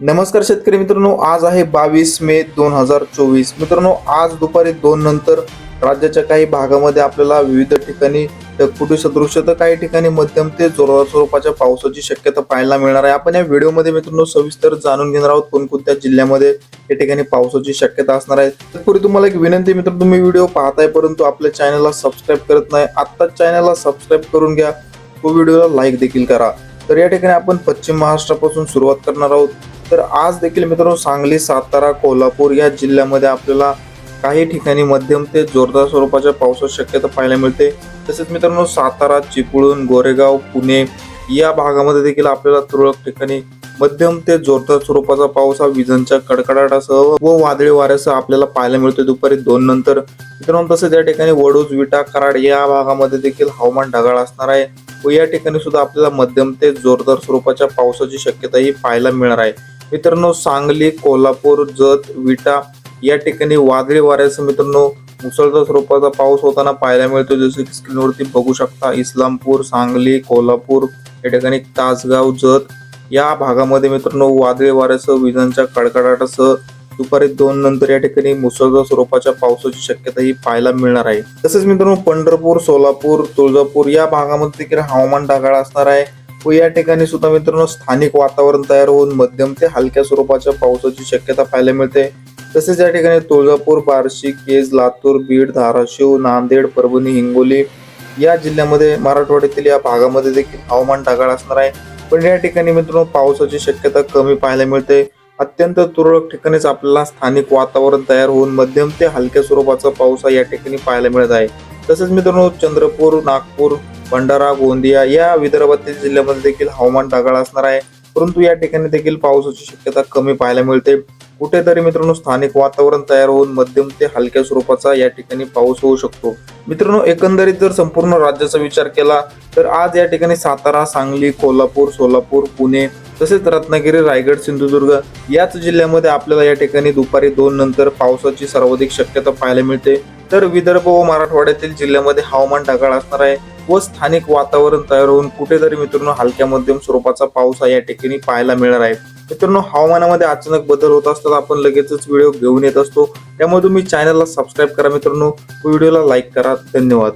नमस्कार शेतकरी मित्रांनो आज आहे बावीस मे दोन हजार चोवीस. मित्रांनो आज दुपारी दोन नंतर राज्याच्या काही भागामध्ये आपल्याला विविध ठिकाणी ढगफुटी सदृश्य तर काही ठिकाणी मध्यम ते जोरदार स्वरूपाच्या पावसाची शक्यता पाहायला मिळणार आहे. आपण या व्हिडिओमध्ये मित्रांनो सविस्तर जाणून घेणार आहोत कोणकोणत्या जिल्ह्यामध्ये या ठिकाणी पावसाची शक्यता असणार आहे. तत्पूर्वी तुम्हाला एक विनंती मित्र तुम्ही व्हिडिओ पाहताय परंतु आपल्या चॅनलला सबस्क्राईब करत नाही आत्ताच चॅनलला सबस्क्राईब करून घ्या. व व्हिडिओला लाईक देखील करा. तर या ठिकाणी आपण पश्चिम महाराष्ट्रापासून सुरुवात करणार आहोत. तर आज देखील मित्रांनो सांगली सातारा कोल्हापूर या जिल्ह्यामध्ये आपल्याला काही ठिकाणी मध्यम ते जोरदार स्वरूपाच्या पावसाची शक्यता पाहायला मिळते. तसेच मित्रांनो सातारा चिपळूण गोरेगाव पुणे या भागामध्ये देखील आपल्याला तुरळक ठिकाणी मध्यम ते जोरदार स्वरूपाचा पाऊस हा विजांच्या कडकडाटासह व वादळी वाऱ्यासह आपल्याला पाहायला मिळतो दुपारी दोन नंतर मित्रांनो तसेच या ठिकाणी वडूज विटा कराड या भागामध्ये देखील हवामान ढगाळ असणार आहे व या ठिकाणी सुद्धा आपल्याला मध्यम ते जोरदार स्वरूपाच्या पावसाची शक्यता ही पाहायला मिळणार आहे. मित्रांनो सांगली कोल्हापूर जत विटा या ठिकाणी वादळी वाऱ्यासह मित्रांनो मुसळधार स्वरूपाचा पाऊस होताना पाहायला मिळतो. जसे की स्क्रीनवरती बघू शकता इस्लामपूर सांगली कोल्हापूर या ठिकाणी तासगाव जत या भागामध्ये मित्रांनो वादळी वाऱ्यासह विजांच्या कडकडाटासह दुपारी दोन नंतर या ठिकाणी मुसळधार स्वरूपाच्या पावसाची शक्यता ही पाहायला मिळणार आहे. तसेच मित्रांनो पंढरपूर सोलापूर तुळजापूर या भागामध्ये देखील हवामान ढगाळ असणार आहे. व या ठिकाणी सुद्धा मित्रांनो स्थानिक वातावरण तयार होऊन मध्यम ते हलक्या स्वरूपाच्या पावसाची शक्यता पाहायला मिळते. तसेच या ठिकाणी तुळजापूर बार्शी केज लातूर बीड धाराशिव नांदेड परभणी हिंगोली या जिल्ह्यामध्ये मराठवाड्यातील या भागामध्ये देखील हवामान ढगाळ असणार आहे. पण या ठिकाणी मित्रांनो पावसाची शक्यता कमी पाहायला मिळते. अत्यंत तुरळक ठिकाणीच आपल्याला स्थानिक वातावरण तयार होऊन मध्यम ते हलक्या स्वरूपाचा पाऊस या ठिकाणी पाहायला मिळत आहे. तसेच मित्रांनो चंद्रपूर नागपूर भंडारा गोंदिया या विदर्भातील जिल्ह्यामध्ये देखील हवामान ढगाळ असणार आहे. परंतु या ठिकाणी देखील पावसाची शक्यता कमी पाहायला मिळते. कुठेतरी मित्रांनो स्थानिक वातावरण तयार होऊन मध्यम ते हलक्या स्वरूपाचा या ठिकाणी पाऊस होऊ शकतो. मित्रांनो एकंदरीत जर संपूर्ण राज्याचा विचार केला तर आज या ठिकाणी सातारा सांगली कोल्हापूर सोलापूर पुणे तसेच रत्नागिरी रायगड सिंधुदुर्ग याच जिल्ह्यामध्ये आपल्याला या ठिकाणी दुपारी दोन नंतर पावसाची सर्वाधिक शक्यता पाहायला मिळते. तर विदर्भ व मराठवाड्यातील जिल्ह्यामध्ये हवामान ढगाळ असणार आहे. व स्थानिक वातावरण तयार होऊन कुठेतरी मित्रांनो हलक्या मध्यम स्वरूपाचा पाऊस हा या ठिकाणी पाहायला मिळणार आहे. मित्रांनो हवामानामध्ये अचानक बदल होत असतात आपण लगेचच व्हिडिओ घेऊन येत असतो. त्यामुळे तुम्ही चॅनलला सबस्क्राईब करा मित्रांनो. व्हिडिओला लाईक करा. धन्यवाद.